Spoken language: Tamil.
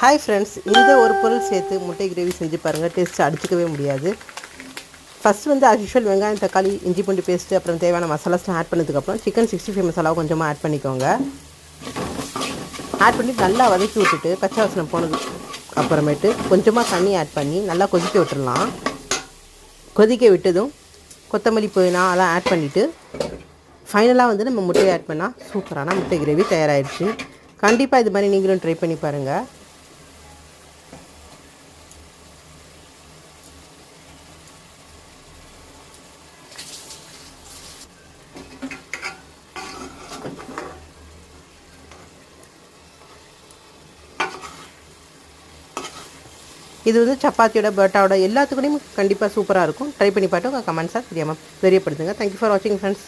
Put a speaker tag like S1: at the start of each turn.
S1: ஹாய் ஃப்ரெண்ட்ஸ் இந்த ஒரு பொருள் சேர்த்து முட்டை கிரேவி செஞ்சு பாருங்கள் டேஸ்ட்டு அடிச்சுக்கவே முடியாது. ஃபஸ்ட் வந்து as வெங்காயம் தக்காளி இஞ்சி பூண்டு பேஸ்ட்டு அப்புறம் தேவையான மசாலாஸ்லாம் ஆட் பண்ணதுக்கப்புறம் சிக்கன் சிக்ஸ்டி ஃபைவ் மசாலாவை கொஞ்சமாக ஆட் பண்ணிக்கோங்க. ஆட் பண்ணி நல்லா வதக்கி விட்டுட்டு பச்சை வாசனை போனதுக்கு அப்புறமேட்டு கொஞ்சமாக தண்ணி ஆட் பண்ணி நல்லா கொதிக்க விட்டுடலாம் கொதிக்க விட்டதும் கொத்தமல்லி புதினா அதெல்லாம் ஆட் பண்ணிவிட்டு ஃபைனலாக வந்து நம்ம முட்டையை ஆட் பண்ணால் சூப்பரான முட்டை கிரேவி தயாராகிடுச்சு கண்டிப்பாக இது மாதிரி நீங்களும் ட்ரை பண்ணி பாருங்கள் இது வந்து சப்பாத்தியோட பரோட்டாவோட எல்லாத்துக்கூடையும் கண்டிப்பாக சூப்பராக இருக்கும். ட்ரை பண்ணி பார்த்து உங்கள் கமெண்ட்ஸாக தெரியாமல் தெரியப்படுத்துங்க. தேங்க்யூ ஃபார் வாட்சிங் ஃப்ரெண்ட்ஸ்